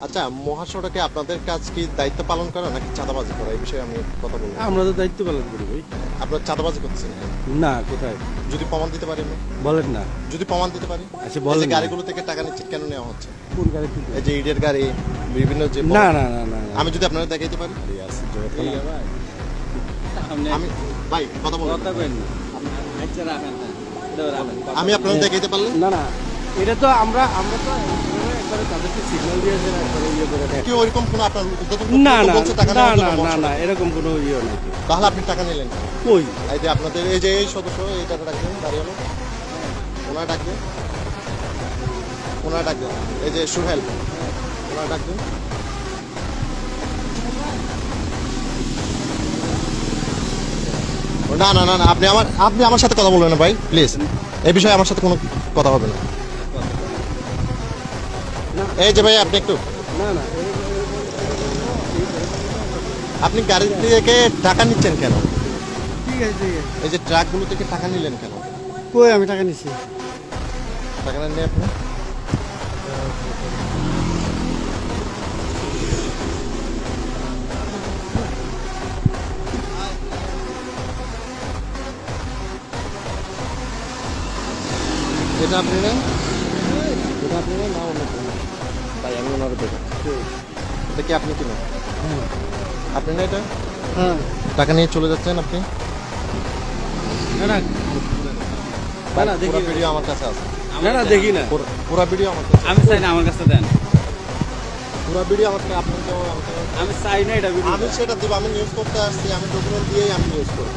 আচ্ছা মহাসড়কে আপনাদের কাজ কি দায়িত্ব পালন করা নাকি চাঁদাবাজি করা? এই বিষয়ে আমি কথা বলব। আমরা তো দায়িত্ব পালন করি ভাই। আপনার চাঁদাবাজি করতেছেন না কোথায়? যদি প্রমাণ দিতে পারি বলেন না। যদি প্রমাণ দিতে পারি? আচ্ছা, বলেন গাড়িগুলো থেকে টাকা নিচ্ছে কেন নেওয়া হচ্ছে? কোন গাড়ি এই যে ইডের গাড়ি বিভিন্ন যে না না না না। আমি যদি আপনারা দেখাইতে পারি? আমি ভাই কথা বলুন। আমি আপনারা দেখাইতে পারলে? না না। এটা তো আমরা আমরা তো ইয়ে না না না না জন্য না এরকম কোনো ইয়ে নাই। তাহলে আপনি টাকা নিলেন কই? এই যে আপনাদের এই যে এই সদস্য এই টাকা ডাকবেন দাঁড়িয়ে ওনার এই যে সুহেল ওনার না না না না আপনি আমার আপনি আমার সাথে কথা বলবেন না ভাই প্লিজ। এই বিষয়ে আমার সাথে কোনো কথা হবে না। এই যে ভাই আপনি একটু। না না আপনি গাড়ি থেকে টাকা নিচ্ছেন কেন? ঠিক আছে ঠিক আছে। এই যে ট্রাকগুলো থেকে টাকা নিলেন কেন? কই আমি টাকা নিচ্ছি টাকা নেন আপনি? এটা আপনি নেন। এটা আপনি নেন না অন্য কেউ নেন? তাই আমি ওনার দেবো এটা কি আপনি কিনেন? আপনি না এটা? হ্যাঁ টাকা নিয়ে চলে যাচ্ছেন আপনি? না না। না দেখি। ভিডিও আমার কাছে আছে। না না দেখি না। পুরো- ভিডিও আমার কাছে আমি চাই না আমার কাছে দেন। পুরো ভিডিও আমার কাছে আপনাকে আমাকে আমি চাই না এটা আমি সেটা দিব আমি নিউজ করতে আসছি আমি ডকুমেন্ট দিয়েই আমি নিউজ করব।